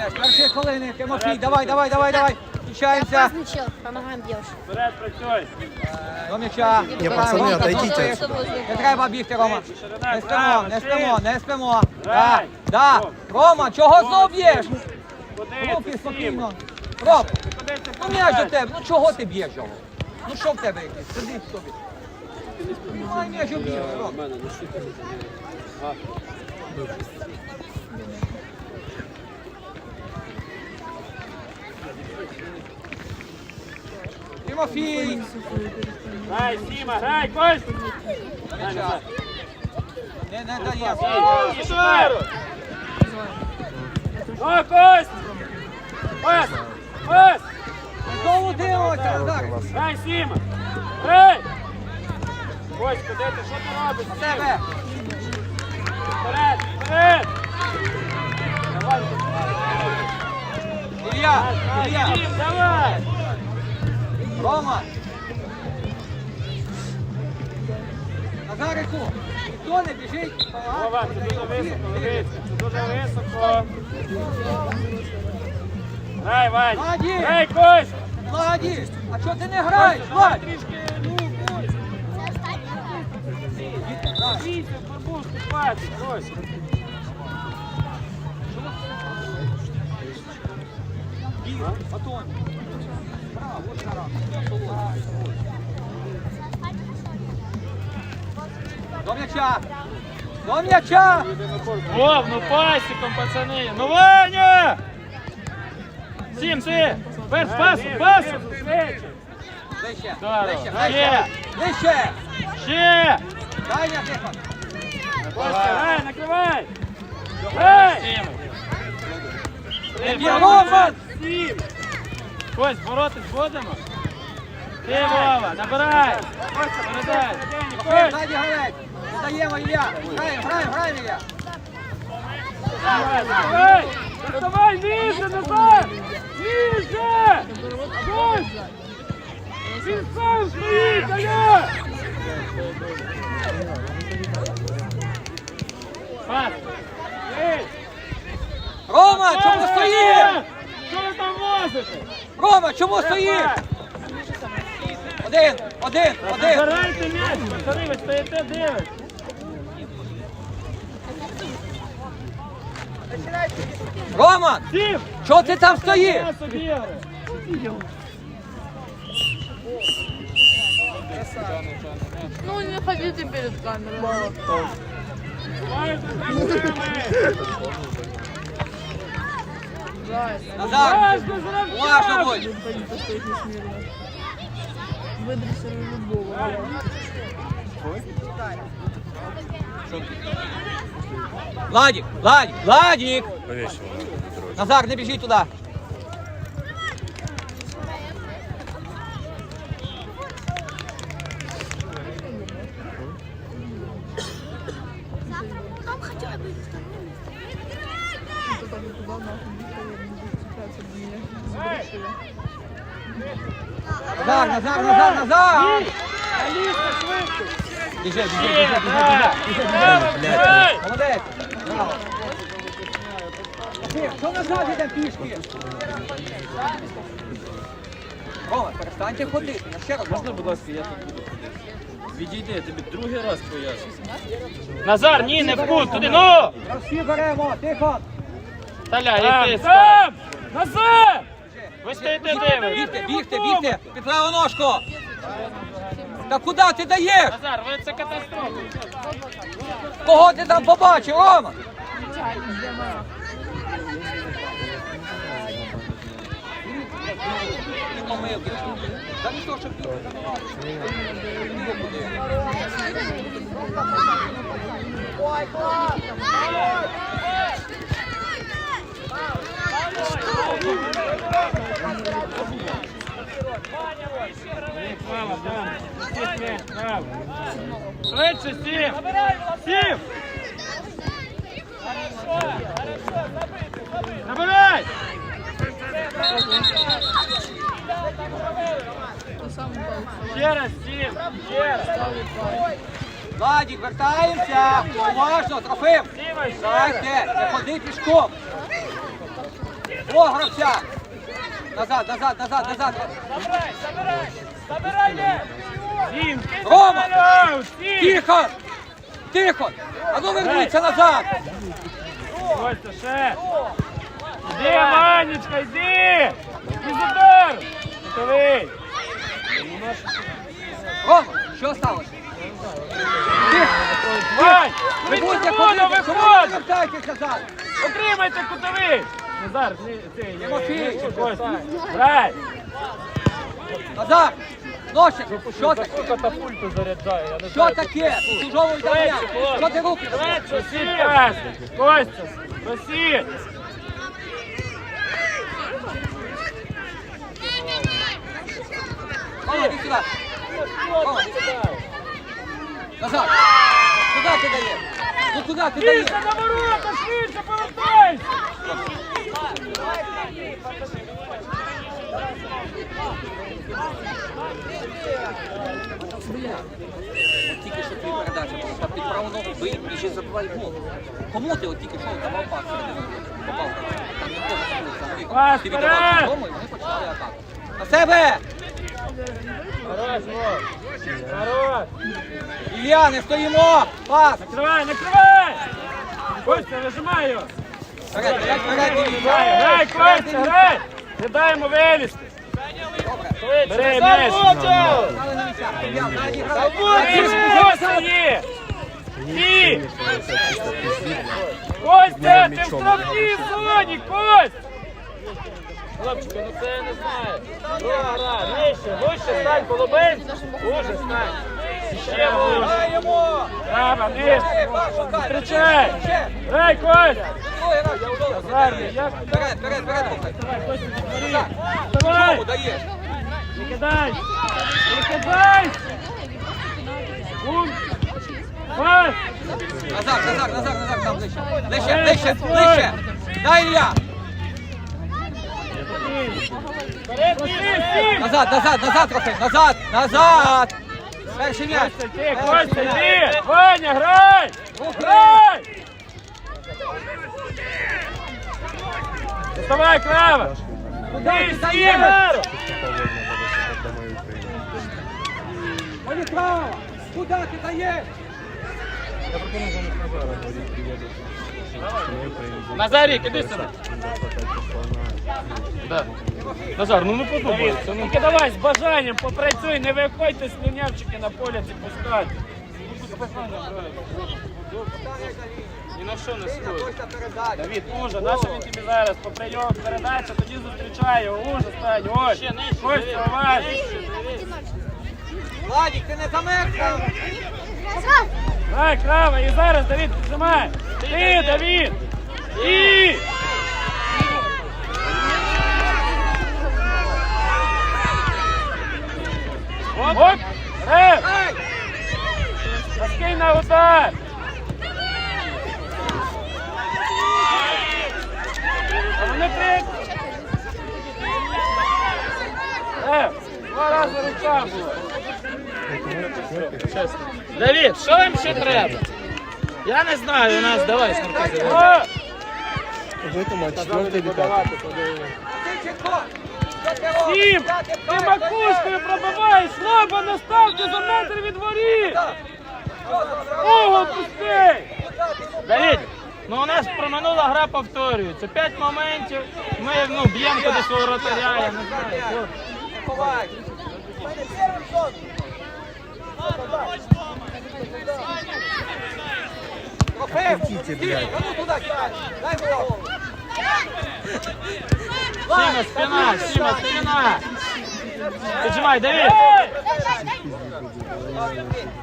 Все, перші хвилини, Тимофій, давай, давай, давай, давай. Включаємося. Опасный чел. Вперед працюй. До м'яча. Ні, пацани, отойдіть отсюда. Не треба бігти, Рома. Ширина, Не спимо, не спимо, не спимо. Да, да. Рома, чого знов б'єш? Куди Руки ти, спокійно. Ром, Куди ти ну м'яч до тебе, ну чого ти б'єш його? Ну що в тебе якийсь? Сиди в собі. Ну, м'яч об'єш, Ром. Тимофій! Грай, Сіма, грай, Кость! Не, не дає. Ну, Кость! Кость! Кость! Знову дивимося, Назар. Грай, Сіма! Грай! Кость, куди ти? Що ти робиш? Тебе. Вперед! Вперед! Давай, Ілля. Сім, давай! Рома! Назарику! Ніхто не біжить! Вова, це дуже високо, Левицька, це дуже високо. Грай, Вань! Владі! Грай, Кость! Владі! А чого ти не граєш, Владь? Вітя, в фарбу вступати, Кость! Батон! До м'яча! До м'яча! Вов, ну пасіком, пацани! Ну, Ваня! Сім, ти! Пасу! Вище, Здорово. вище, Є. вище! Вище! Ще! Дай м'яч, Тихон! Грай, накривай! Б'є, Рома! Сім! Кость, боротись будемо? Ти, Вова, набирай! Передай! Ззаді гравець! Даємо, Ілля! Граємо, граємо, граємо, Ілля! Давай! Доставай, ниже, назад! Ниже! Кость! Він сам стоїть, Аля! Пас! Рома, чому стоїш? Що ви там возите? Рома, чому стоїш? Один, один, один. Забирайте м'яч, пацани, ви стоїте, дивитесь. Рома, Сім! чого ти там стоїш? М'ясо бігає. Ну, не ходите перед камерой. Маєте! Назар, Важно уважно будь. Выдрессируй любого. Владик, Владик, Владик. Назар, не бежи туди. Назар, Назар, Назар, Назар. Біжи, біжи, біжи, біжи, біжи! Молодець. Браво. Ти, Що назад іде пішки? Рома, перестаньте ходити. Я ще раз Можна, будь ласка, я тут буду ходити? Відійди, я тобі другий раз поясню. Назар, ні, не в кут, туди, ну! Всі беремо, тихо. Таля, і ти там! Назад! Ви стоїте дивитесь. бігте, бігте, бігте. Під праву ножку. Та куди ти даєш? Назар, ви це катастрофа. Кого ти там побачив, Рома? Помилки. Та не то, щоб ти Право, да. Здесь м'яч, право. Швидше, сім! Сім! Набирай! Ще раз, сім! Ще раз! Владик, вертаємося. Уважно, Трофим. Дайте, не ходи пішком. О, гравця! Назад, назад, назад, назад. Забирай, забирай! Забирай м'яч! Рома! Тихо! Тихо! А ну верніться назад! Костя, ще! Іди, Манечка, йди! Із удар! Готовий! Рома, що сталося? Вань! Ви Ви будете червоно ходити, чому ви виходь! вертаєтесь назад? Отримайте кутовий! Назар, ти, ти, Тимофій! Грай! Назад! Носик, що таке? катапульту заряджає, я не Що таке? Чужого йдання! Що ти руки? Пас! Костя, просіть! Рома, іди сюди! Назад! Куди ти даєш? Ну куди ти даєш? Більше на ворота, швидше повертайся! Тільки що твій передача там під праву ногу бий і ще забивай гол. Кому ти от тільки що давав пас? Попав. Там не може Ти віддавав додому і вони почали атаку. На себе! Хорош, Вов! Ілля, не стоїмо! Пас! Накривай, накривай! Костя, вижимай його! Вперед, вперед, вперед, Ілля! Грай, Костя, грай! Не йому вилізти! Бери м'яч! Ти Костя є! Ти! Костя, ти в штрафній зоні, Кость! Хлопчики, ну це я не знаю. Друга гра, нижче, вище стань, полобень. Уже стань. Ще вище. Йому! Нижче. Зустрічай. Грай, я удовлю. Гарний, як? Вперед, вперед, вперед, рухай. Давай, Костя. Давай! Не кидай! Не кидай! Назад, назад, назад, назад, там ближче. Ближче, ближче, ближче. Дай Ілля. Назад, назад, назад трохи, назад, назад. Перший м'яч. Костя, ти, Костя, йди! Ваня, грай! Грай! Доставай, Крава! Куди Ти, ти сім! даєш? Політрава, куди ти даєш? Назарік, іди сюди. Назар, ну не подобається. Ну давай з бажанням попрацюй, не виходьте слюнявчики на поле ці пускати. Ні на що не передача. Давід, уже, наша він тобі зараз по прийому передача, тоді зустрічає, уже стань, ось. Ось, давай. Владик, ти не замерз там? Давай, крава, і зараз, Давід, піджимай. Ти, Давід. І. Оп. Ай! Розкинь на удар! Вони при... Е, два рази рука була. Давід, що вам ще треба? Я не знаю, у нас давай ти робиш? Сім! Ти макушкою пробиваєш, слабо наставки за метр від воріт! Ого, пустий! Куди Давід, ну у нас проминула гра повторюється. П'ять моментів, ми ну, б'ємо куди свого вратаря, я не знаю. ховай. Трофим! Стій, а ну. Дай голову. Сіма, спина, Сіма, спина. Піджимай, Давід.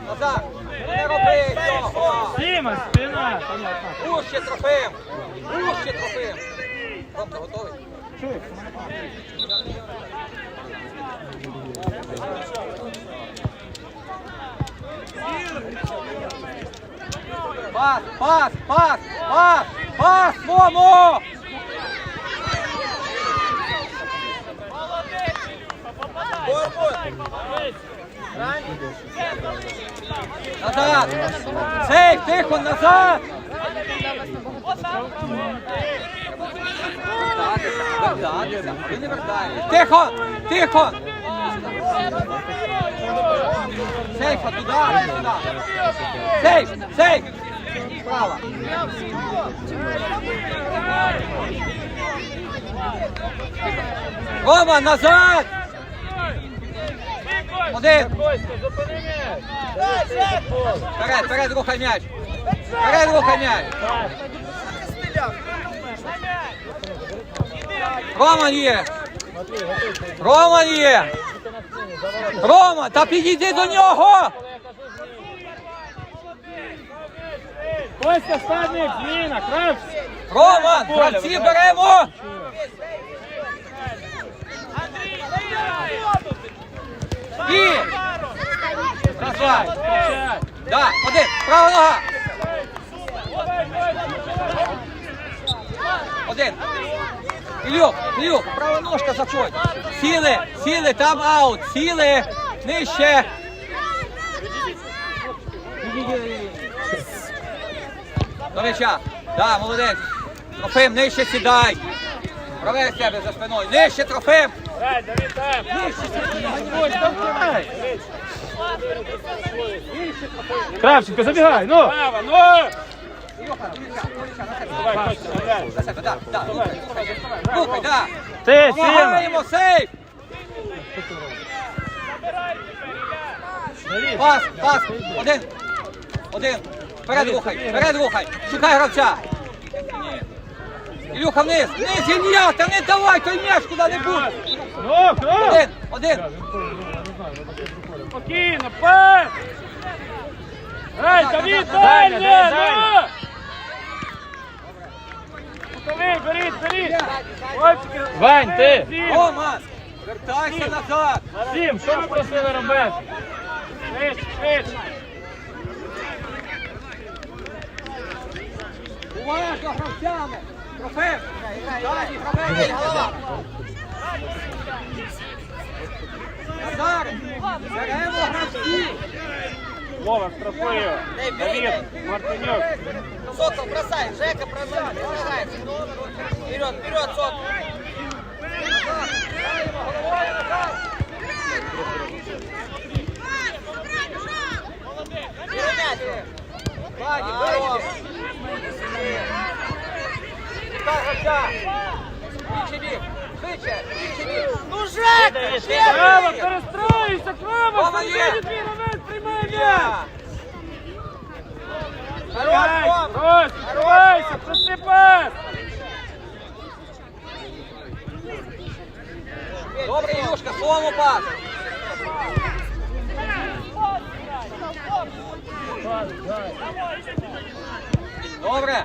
Назад. Не роби цього. Сіма, спина. Понятно. Гуще трофим. Гуще трофим. Ромка, готовий? Пас, пас, пас, пас, пас, Момо! Назад! Цей, тихо, назад! вертатися, ви не вертаєтесь. Тихо! Тихо! Сейфа туди, сюди. Сейф! Сейф! Справа. Рома, назад! Один. Вперед, вперед, рухай м'яч. Вперед, рухай м'яч. Роман є. Роман є. Рома, та підійди до нього. Костя, стань, зміна, Кравч. Роман, гравці беремо. І. Розвай. Да, один, права нога. Один. Ілюк, Ілюк, права ножка заходь. Сіли, сіли, там аут, сіли, нижче. До м'яча. Да, молодець. Трофим, нижче сідай. Провери себе за спиною. Нижче, Трофим. Кравченко, забігай, ну. Право, ну. За себе, да, да. Рухай, рухай, да. Ти, Помагаємо, сейф. Пас, пас, один. Один. Вперед рухай, вперед рухай. Шукай гравця. Ілюха вниз, вниз, Ілля, та не давай той м'яч куди-небудь. Один, один. Спокійно, пас. Грай, Давид, дальня. Рукави, беріть, беріть. Хлопчики. Вань, ти. Роман, вертайся назад. Сім, що ви просили робити? Швидше, швидше. Уважно гравцями. Голова. Назар, беремо гравців. Вова, штрафую! Давид, Мартинюк. Сокол, бросай, Жека, бросай. Вперед, вперед, Сокол. Ваня, вище. Шукай гравця. Інший бік. Швидше, інший бік. Право, перестроїйся, право, Рома є. Сергій приймай м'яч. Хорош. Ось, відкривайся, проси пас. Добре, Ілюшка, слово пас. Добре.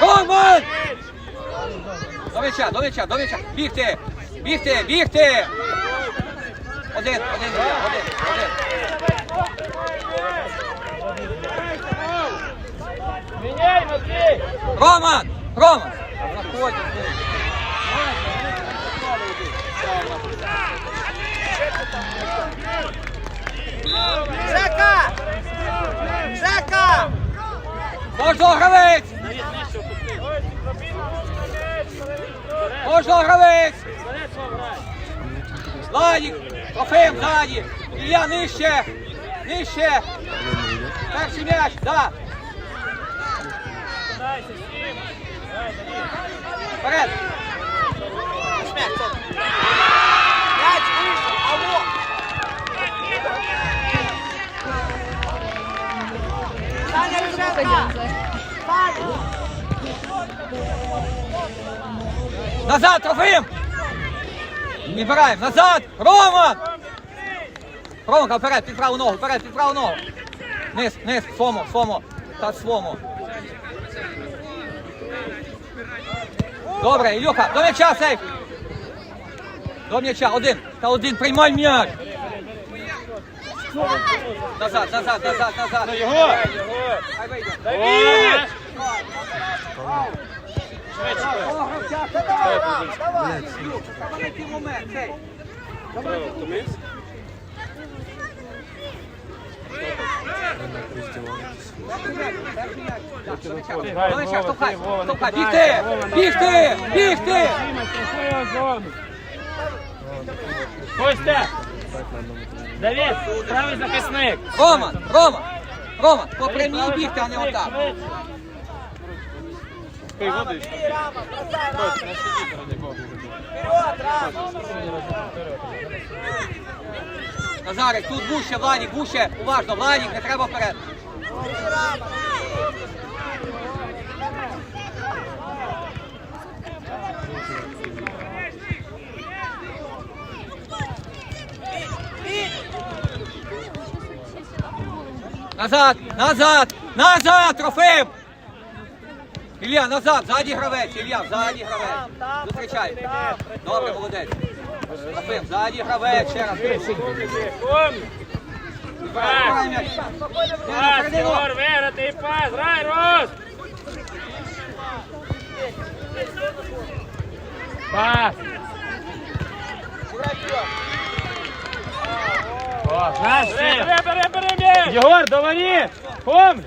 Роман! До м'яча, до м'яча, до м'яча. Бігти! Бігти, бігти! Один, один, один, один. Міняй, Матвій. Роман! Роман! Заходь. Жека! Жека! Кожного гравець! Кожного гравець! Ладік! Трофим ззаді! Ілля нижче! Нижче! Перший м'яч! Да! Вперед! Мяч, выше, алло. Саня! Назад, Трофим! Відбираємо! Назад! Роман! Ромка, вперед, під праву ногу, вперед, під праву ногу! Низ, низ, свомо, свомо, та свомо. Добре, Ілюха, до м'яча, сейф! До м'яча, один, та один, приймай м'яч! Назад, назад, назад, назад! Його. Давид. Давай, давай! Знайти момент, сейф! Бігти! Бігти! Бігти! Костя! Давид, правий захисник. Роман, Роман, Роман, по прямій бігти, а не отак. Вперед, Рама. Назарик, тут вуще, Владик, вуще, уважно, Владик, не треба вперед. Назад, назад, назад, Трофим! Ілля, назад, ззаді гравець, Ілля, ззаді гравець. Зустрічай. Добре, молодець. Трофим, ззаді гравець, ще раз. М'яч. Ти на Пас, середину. Егор, виграти пас. Грай, Рост. Пас. Вперед. Наш Бери, бери, бери м'яч. Єгор, до воріт. Помни.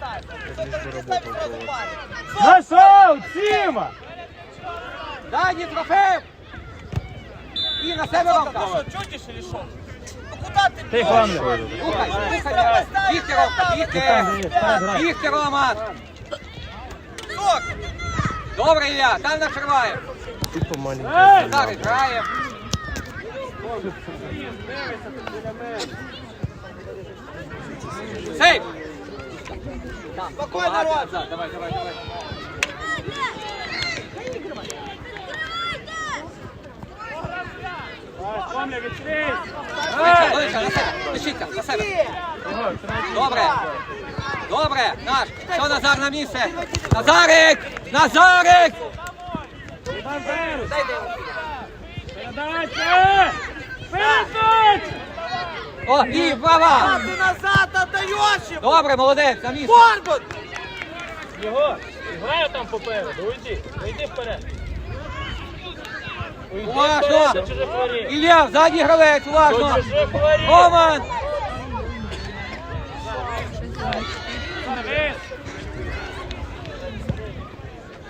Нашов, Сіма. Ззаді, Трофим! І на себе Ромка. чудишь или что? Ну Ти, рухай. Бігти, Ромка, бігти. Бігти, Рома. Добре, Ілля, там накриває. Ей! Назарик грає. Сейф! Спокойно, Помагати Давай, давай, давай. Відкрий. На себе. Добре. Добре, наш. Що Назар на місце? Назарик! Назарик! Дай О, і права! Ты назад отдаешь ему! Добре, молодець, на місце. Корбут! Його, граю там попереду, уйди, уйди вперед. Уйди Уважно! вперед до чужих воріт. Ілля, ззаді гравець, До уважно! чужих воріт. Роман!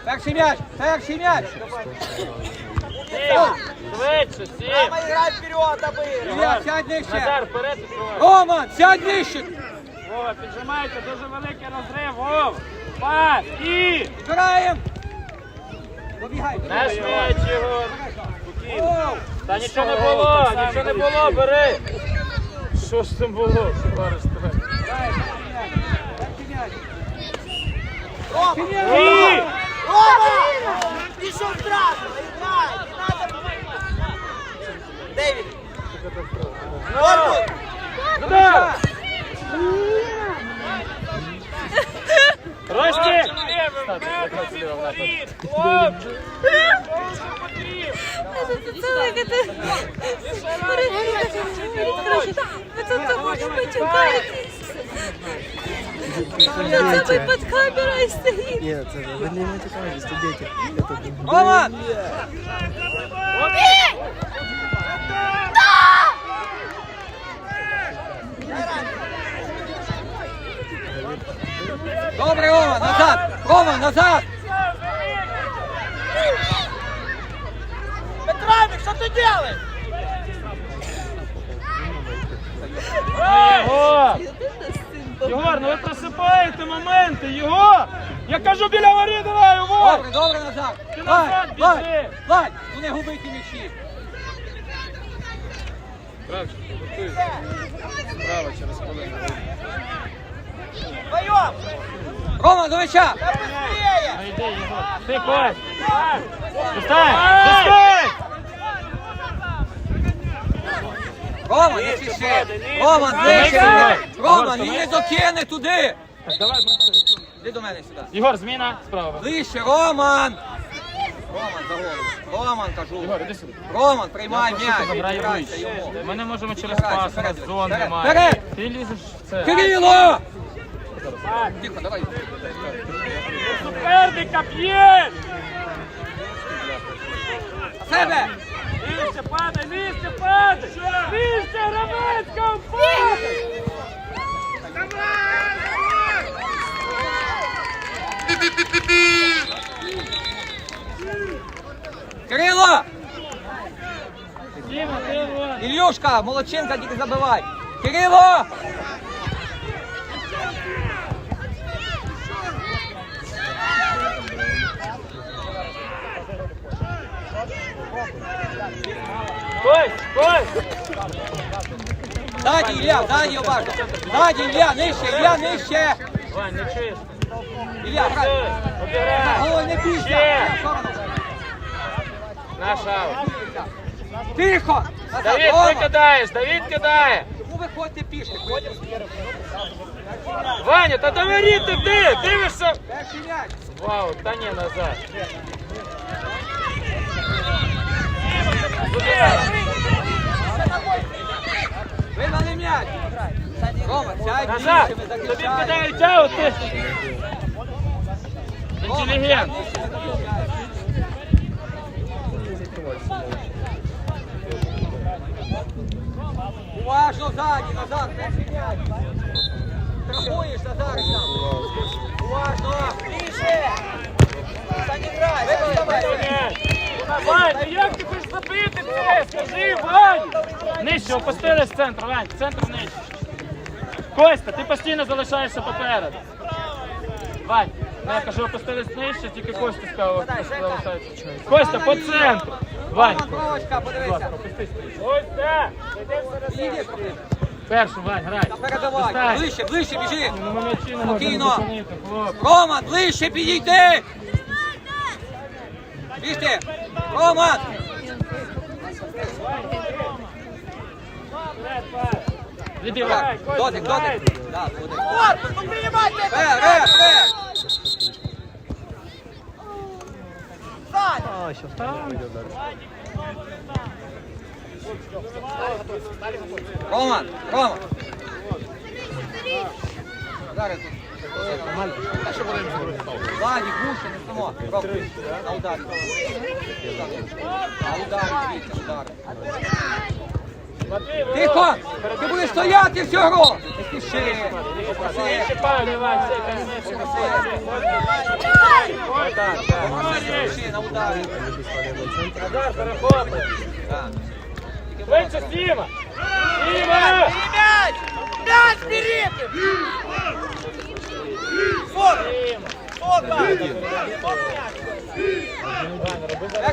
Перший м'яч, перший м'яч! Швидше, сім. Вперед, обыгрывай! Сядь нижче! Назар, вперед відкривай. Роман, сядь нижче! Вова, піджимайте, дуже великий розрив, Вов. Пас, і... Збираємо! Добігай, добігай! м'яч, Єгор. Оу! Та нічого не було, нічого не було, бери. Що ж там було? Говориш тебе? Перший м'яч! Рома! І... Рома! Нет, это вы не матюкаетесь, это дети. Это Роман! Єгор, ну ви просипаєте моменти, Єгор! Я кажу біля воріт, давай, Єгор! Добре, добре, назад! Ти назад Владь, біжи. Владь, Владь, ну не губи ті м'ячі! Вдвоем! Рома, до м'яча! Да быстрее! Йди, Єгор. Ти, Кость! Достань! Достань! Рома, не спіши! Рома, ближче! Давай. Рома, він не докине туди! Так, давай. Іди до мене сюди. Єгор, зміна справа. Ближче, Роман! Роман, за голову. Роман, кажу. Єгор, іди сюди. Роман, приймай м'яч. забирай відіграйся вище. Ми не можемо через Відіграйся, пас, нас зон вперед, немає. вперед. Ти лізеш в це. Кирило! Тихо, давай. Суперника б'є! Себе! Нижче падай, нижче падай! Кирило! Ілюшка, молодчинка, тільки забивай. Кирило! Кость, Кость. Ззаді, Ілля, ззаді обажно. Ззаді, Ілля, нижче, Ілля, нижче. Вань, не чуєш? Ілля, грай. Обіграй. Не бійся. Ще. Ілля, в сторону. Наш аут. Тихо! Давид, ти кидаєш, Давид кидає. Ну виходьте пішки, ходимо. Ваня, та до воріт іди, дивишся. Вау, та ні, назад. Вигнали м'яч. Рома, сядь Назад. більше, ми Тобі захищаємо. кидають аут, ти. Рома, Інтелігент. сядь нижче, ми захищаємо. Уважно ззаді, назад, перший м'яч. Страхуєш, Назар, там. Уважно. Ближе! Сань, играй! Сань, давай! Вань, ну як ти хочеш забити це? Скажи, Вань! Нижче, опустились в центр, Вань, центр нижче. Костя, ти постійно залишаєшся попереду. Вань, ну я кажу, опустились нижче, тільки Костя сказав, залишається. Костя, по центру. Вань, Кровочка, подивися. Костя! Підійди, трохи. Першу, Вань, грай. Передавай. Достань. Ближче, ближче, біжи. Ну, не Спокійно. зупинити, хлоп. Роман, ближче підійди. Бігти. Роман. Відбивай, дотик, дотик. Да, буде. Корпус, ну принимайте вер, вер. Сань! А, дальше. Рома. Зараз тут. Ззаді, гуще, не само. На ударі. На ударі, звідси, удар. Тихо! Ти будеш стояти гру! Не спіши! На ударі. Назар, перехопи. Швидше, Сіма! Сіма! Мяч!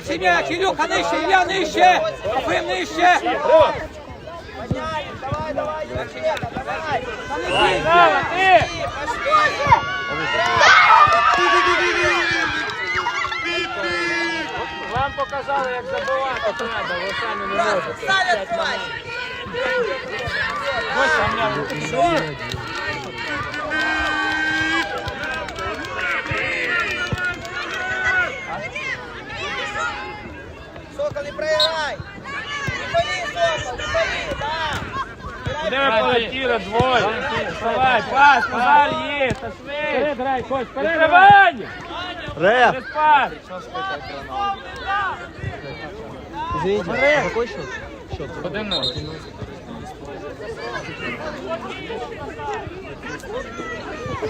Сіма! М'яч, Ілюха нижче, Ілля нижче! Трофим нижче! Давай, давай, девчонка, давай! Ти! Вам показали, як забивати треба, ви самі не можете. Ось там я Сокол, не проиграй! Не пали, Сокол, не пали, да! Де полетіли двоє? Давай, пас, Назар є, та швидше. Вперед, Кость, вперед, Відкривання! Пас! Извините, какой счет? Счет. Один.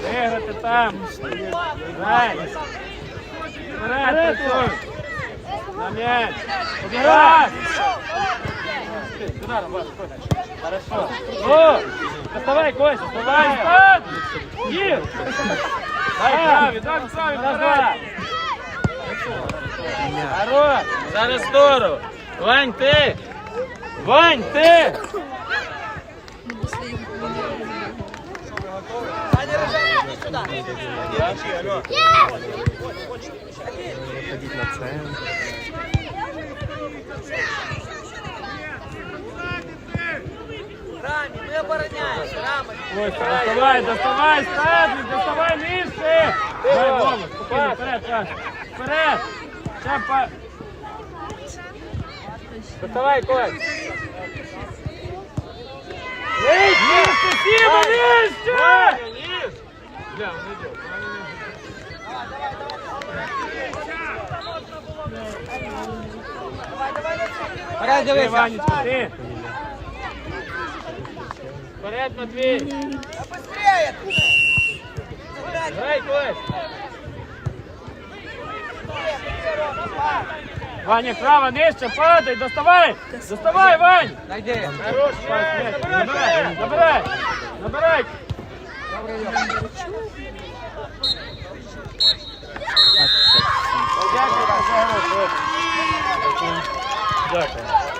Виграти там. Грай. Вперед. На м'яч. Обіграй. Сюда, Роман, Хорошо. О, доставай, Костя, доставай. Стат. Дай праві, дай праві, назад. Хорош. Зараз здорово. Вань, ти. Вань, ти. Ходить на центр. Рами, мы обороняемся, Рама! Костя, доставай, доставай, Стадлик, доставай нижче. Дай Вова, спокійно, вперед, Паш. Вперед. Ще па... Доставай, Кость. Нижче, Сіма, нижче! Бля, он идет. Вперед дивися! Ванечка, ти. Вперед, Матвій. Быстрее! Грай, Кость. Быстрее, Рома, пас! Ваня, право, нижче, падай, доставай! Доставай, Вань! Найди. Хорош, є. Набирай, набирай, набирай! Дякую, Exactly.